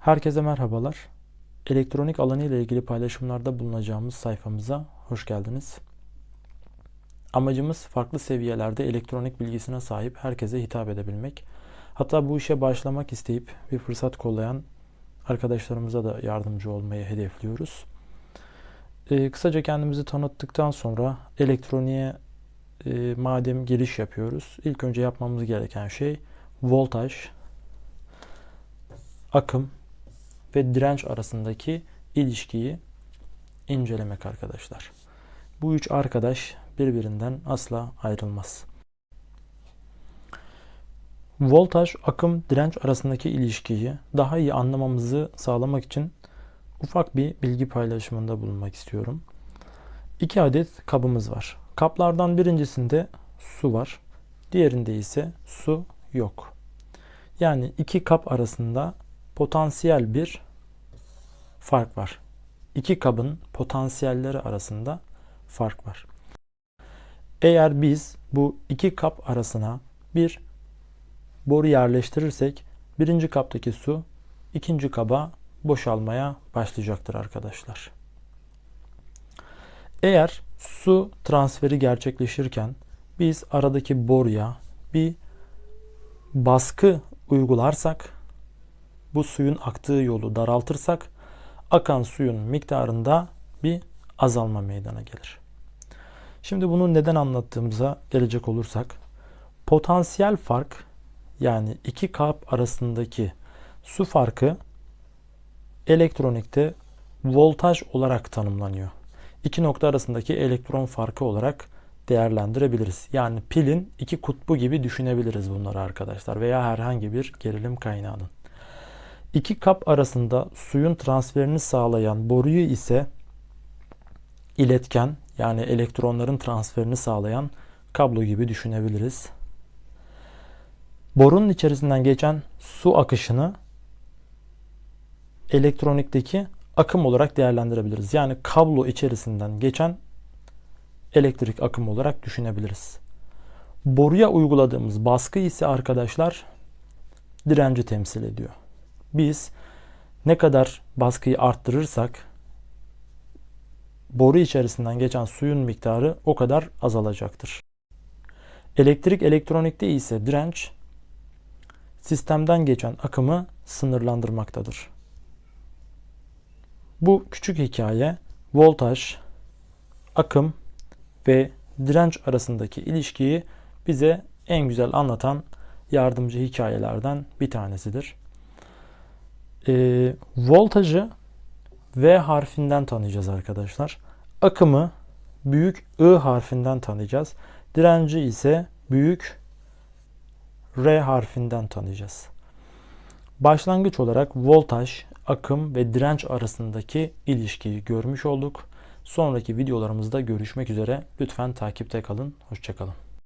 Herkese merhabalar. Elektronik alanı ile ilgili paylaşımlarda bulunacağımız sayfamıza hoş geldiniz. Amacımız farklı seviyelerde elektronik bilgisine sahip herkese hitap edebilmek. Hatta bu işe başlamak isteyip bir fırsat kollayan arkadaşlarımıza da yardımcı olmayı hedefliyoruz. Ee, kısaca kendimizi tanıttıktan sonra elektroniğe e, madem giriş yapıyoruz. İlk önce yapmamız gereken şey voltaj, akım ve direnç arasındaki ilişkiyi incelemek arkadaşlar. Bu üç arkadaş birbirinden asla ayrılmaz. Voltaj, akım, direnç arasındaki ilişkiyi daha iyi anlamamızı sağlamak için ufak bir bilgi paylaşımında bulunmak istiyorum. İki adet kabımız var. Kaplardan birincisinde su var. Diğerinde ise su yok. Yani iki kap arasında potansiyel bir fark var. İki kabın potansiyelleri arasında fark var. Eğer biz bu iki kap arasına bir boru yerleştirirsek birinci kaptaki su ikinci kaba boşalmaya başlayacaktır arkadaşlar. Eğer su transferi gerçekleşirken biz aradaki boruya bir baskı uygularsak bu suyun aktığı yolu daraltırsak akan suyun miktarında bir azalma meydana gelir. Şimdi bunu neden anlattığımıza gelecek olursak potansiyel fark yani iki kap arasındaki su farkı elektronikte voltaj olarak tanımlanıyor. İki nokta arasındaki elektron farkı olarak değerlendirebiliriz. Yani pilin iki kutbu gibi düşünebiliriz bunları arkadaşlar veya herhangi bir gerilim kaynağının. İki kap arasında suyun transferini sağlayan boruyu ise iletken yani elektronların transferini sağlayan kablo gibi düşünebiliriz. Borunun içerisinden geçen su akışını elektronikteki akım olarak değerlendirebiliriz. Yani kablo içerisinden geçen elektrik akım olarak düşünebiliriz. Boruya uyguladığımız baskı ise arkadaşlar direnci temsil ediyor. Biz ne kadar baskıyı arttırırsak boru içerisinden geçen suyun miktarı o kadar azalacaktır. Elektrik elektronikte ise direnç sistemden geçen akımı sınırlandırmaktadır. Bu küçük hikaye voltaj, akım ve direnç arasındaki ilişkiyi bize en güzel anlatan yardımcı hikayelerden bir tanesidir. E, voltajı V harfinden tanıyacağız arkadaşlar. Akımı büyük I harfinden tanıyacağız. Direnci ise büyük R harfinden tanıyacağız. Başlangıç olarak voltaj, akım ve direnç arasındaki ilişkiyi görmüş olduk. Sonraki videolarımızda görüşmek üzere. Lütfen takipte kalın. Hoşçakalın.